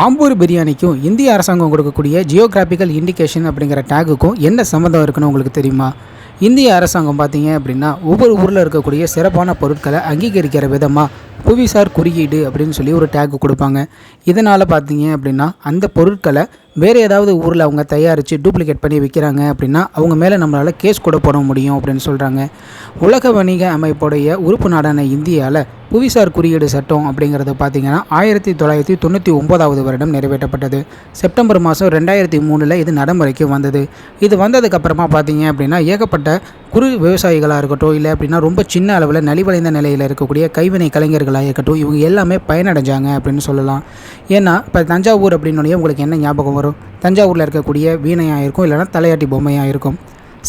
ஆம்பூர் பிரியாணிக்கும் இந்திய அரசாங்கம் கொடுக்கக்கூடிய ஜியோகிராபிக்கல் இண்டிகேஷன் அப்படிங்கிற டேகுக்கும் என்ன சம்மந்தம் இருக்குன்னு உங்களுக்கு தெரியுமா? இந்திய அரசாங்கம் பார்த்தீங்க அப்படின்னா ஒவ்வொரு ஊரில் இருக்கக்கூடிய சிறப்பான பொருட்களை அங்கீகரிக்கிற விதமாக புவிசார் குறியீடு அப்படின்னு சொல்லி ஒரு டேக் கொடுப்பாங்க. இதனால் பார்த்தீங்க அப்படின்னா அந்த பொருட்களை வேறு ஏதாவது ஊரில் அவங்க தயாரித்து டூப்ளிகேட் பண்ணி விற்கிறாங்க அப்படின்னா அவங்க மேலே நம்மளால் கேஸ் கூட போட முடியும் அப்படின்னு சொல்கிறாங்க உலக வணிக அமைப்புடைய உறுப்பு நாடான இந்தியாவில் புவிசார் குறியீடு சட்டம் அப்படிங்கிறது பார்த்தீங்கன்னா ஆயிரத்தி தொள்ளாயிரத்தி தொண்ணூற்றி ஒம்போதாவது வருடம் நிறைவேற்றப்பட்டது. செப்டம்பர் மாதம் ரெண்டாயிரத்தி மூணில் இது நடைமுறைக்கு வந்தது. இது வந்ததுக்கப்புறமா பார்த்தீங்க அப்படின்னா ஏகப்பட்ட குறு விவசாயிகளாக இருக்கட்டும் இல்லை அப்படின்னா ரொம்ப சின்ன அளவில் நலிவடைந்த நிலையில் இருக்கக்கூடிய கைவினை கலைஞர்களாக இருக்கட்டும் இவங்க எல்லாமே பயனடைஞ்சாங்க அப்படின்னு சொல்லலாம். ஏன்னா இப்போ தஞ்சாவூர் அப்படின்னோடனே உங்களுக்கு என்ன ஞாபகம் வரும்? தஞ்சாவூரில் இருக்கக்கூடிய வீணையாக இருக்கும் இல்லைன்னா தலையாட்டி பொம்மையாக இருக்கும்.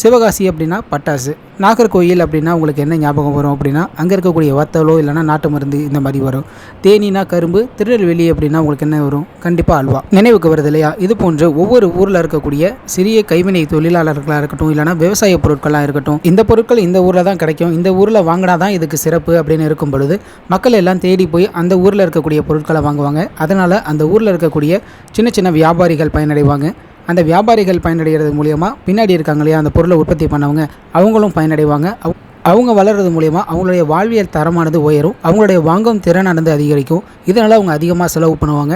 சிவகாசி அப்படின்னா பட்டாசு. நாகர்கோயில் அப்படின்னா உங்களுக்கு என்ன ஞாபகம் வரும் அப்படின்னா அங்கே இருக்கக்கூடிய வத்தலோ இல்லைனா நாட்டு மருந்து இந்த மாதிரி வரும். தேனினா கரும்பு திருநெல்வேலி அப்படின்னா உங்களுக்கு என்ன வரும்? கண்டிப்பாக அல்வா. நினைவுக்கு வருது இல்லையா? இது போன்று ஒவ்வொரு ஊரில் இருக்கக்கூடிய சிறிய கைவினை தொழிலாளர்களாக இருக்கட்டும் இல்லைனா விவசாய பொருட்களாக இருக்கட்டும் இந்த பொருட்கள் இந்த ஊரில் தான் கிடைக்கும். இந்த ஊரில் வாங்கினா தான் இதுக்கு சிறப்பு அப்படின்னு இருக்கும் பொழுது மக்கள் எல்லாம் தேடி போய் அந்த ஊரில் இருக்கக்கூடிய பொருட்களை வாங்குவாங்க. அதனால் அந்த ஊரில் இருக்கக்கூடிய சின்ன சின்ன வியாபாரிகள் பயனடைவாங்க. அந்த வியாபாரிகள் பயனடைகிறது மூலியமாக பின்னாடி இருக்காங்க இல்லையா அந்த பொருளை உற்பத்தி பண்ணவங்க அவங்களும் பயனடைவாங்க. அவங்க வளர்றது மூலயமா அவங்களுடைய வாழ்வியல் தரமானது உயரும் அவங்களுடைய வாங்கும் திறனானது அதிகரிக்கும் இதனால் அவங்க அதிகமாக செலவு பண்ணுவாங்க.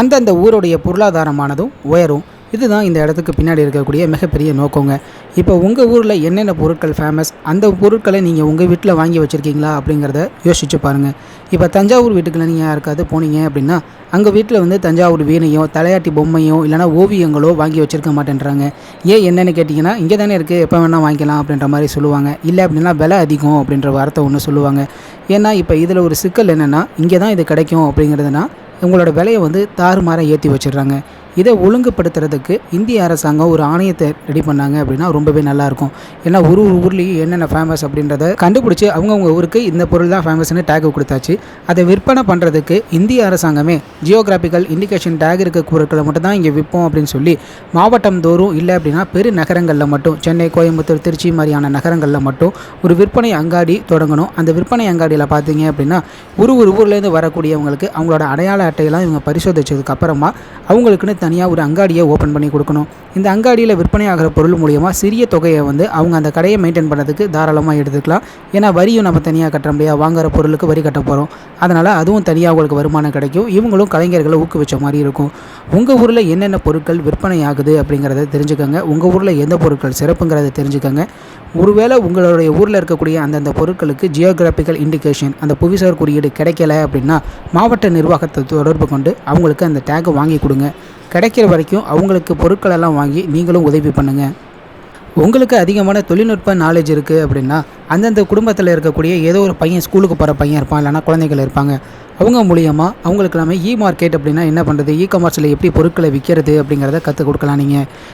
அந்தந்த ஊருடைய பொருளாதாரமானதும் உயரும். இதுதான் இந்த இடத்துக்கு பின்னாடி இருக்கக்கூடிய மிகப்பெரிய நோக்கங்க. இப்போ உங்கள் ஊரில் என்னென்ன பொருட்கள் ஃபேமஸ் அந்த பொருட்களை நீங்கள் உங்கள் வீட்டில் வாங்கி வச்சுருக்கீங்களா அப்படிங்கிறத யோசிச்சு பாருங்கள் இப்போ தஞ்சாவூர் வீட்டுக்குள்ள நீங்கள் யாருக்காவது போனீங்க அப்படின்னா அங்கே வீட்டில் வந்து தஞ்சாவூர் வீணையோ தலையாட்டி பொம்மையோ இல்லைனா ஓவியங்களோ வாங்கி வச்சிருக்க மாட்டேன்றாங்க. ஏன் என்னென்னு கேட்டிங்கன்னா இங்கே தானே இருக்குது எப்போ வேணால் வாங்கிக்கலாம் அப்படின்ற மாதிரி சொல்லுவாங்க. இல்லை அப்படின்னா விலை அதிகம் அப்படின்ற வார்த்தை ஒன்று சொல்லுவாங்க. ஏன்னா இப்போ இதில் ஒரு சிக்கல் என்னென்னா இங்கே தான் இது கிடைக்கும் அப்படிங்கிறதுனா உங்களோட விலையை வந்து தாறுமாறாக ஏற்றி வச்சிடுறாங்க. இதை ஒழுங்குபடுத்துறதுக்கு இந்திய அரசாங்கம் ஒரு ஆணையத்தை ரெடி பண்ணாங்க அப்படின்னா ரொம்பவே நல்லாயிருக்கும். ஏன்னா ஒரு ஒரு ஊர்லேயும் என்னென்ன ஃபேமஸ் அப்படின்றத கண்டுபிடிச்சி அவங்கவுங்க ஊருக்கு இந்த பொருள் தான் ஃபேமஸ்னு டேக் கொடுத்தாச்சு. அதை விற்பனை பண்ணுறதுக்கு இந்திய அரசாங்கமே ஜியோகிராபிக்கல் இண்டிகேஷன் டேக் இருக்க பொருட்களை மட்டும் தான் இங்கே விற்போம் அப்படின்னு சொல்லி மாவட்டம் தோறும் இல்லை அப்படின்னா பெரு நகரங்களில் மட்டும் சென்னை கோயம்புத்தூர் திருச்சி மாதிரியான நகரங்களில் மட்டும் ஒரு விற்பனை அங்காடி தொடங்கணும். அந்த விற்பனை அங்காடியில் பார்த்தீங்க அப்படின்னா ஒரு ஒரு ஊர்லேருந்து வரக்கூடியவங்களுக்கு அவங்களோட அடையாள அட்டையெல்லாம் இவங்க பரிசோதித்ததுக்கு அப்புறமா அவங்களுக்குன்னு தனியாக ஒரு அங்காடியை ஓப்பன் பண்ணி கொடுக்கணும். இந்த அங்காடியில் விற்பனை ஆகிற பொருள் மூலயமா சிறிய தொகையை வந்து அவங்க அந்த கடையை மெயின்டைன் பண்ணுறதுக்கு தாராளமாக எடுத்துக்கலாம். ஏன்னா வரியும் நம்ம தனியாக கட்ட முடியாது. வாங்குற பொருளுக்கு வரி கட்ட போகிறோம் அதனால் அதுவும் தனியாக அவங்களுக்கு வருமானம் கிடைக்கும். இவங்களும் கலைஞர்களை ஊக்குவிச்ச மாதிரி இருக்கும். உங்கள் ஊரில் என்னென்ன பொருட்கள் விற்பனை ஆகுது அப்படிங்கிறத தெரிஞ்சுக்கோங்க. உங்கள் ஊரில் எந்த பொருட்கள் சிறப்புங்கிறத தெரிஞ்சுக்கோங்க. ஒருவேளை உங்களுடைய ஊரில் இருக்கக்கூடிய அந்தந்த பொருட்களுக்கு ஜியோகிராஃபிக்கல் இண்டிகேஷன் அந்த புவிசார் குறியீடு கிடைக்கல அப்படின்னா மாவட்ட நிர்வாகத்தை தொடர்பு கொண்டு அவங்களுக்கு அந்த டேக்கை வாங்கி கொடுங்க. கிடைக்கிற வரைக்கும் அவங்களுக்கு பொருட்களெல்லாம் வாங்கி நீங்களும் உதவி பண்ணுங்கள் உங்களுக்கு அதிகமான தொழில்நுட்ப நாலேஜ் இருக்குது அப்படின்னா அந்தந்த குடும்பத்தில் இருக்கக்கூடிய ஏதோ ஒரு பையன் ஸ்கூலுக்கு போகிற பையன் இருப்பான் இல்லைனா குழந்தைகள் இருப்பாங்க. அவங்க மூலியமாக அவங்களுக்கு எல்லாமே இ மார்க்கெட் அப்படின்னா என்ன பண்ணுறது இ காமர்ஸில் எப்படி பொருட்களை விற்கிறது அப்படிங்கிறத கற்றுக் கொடுக்கலாம் நீங்கள்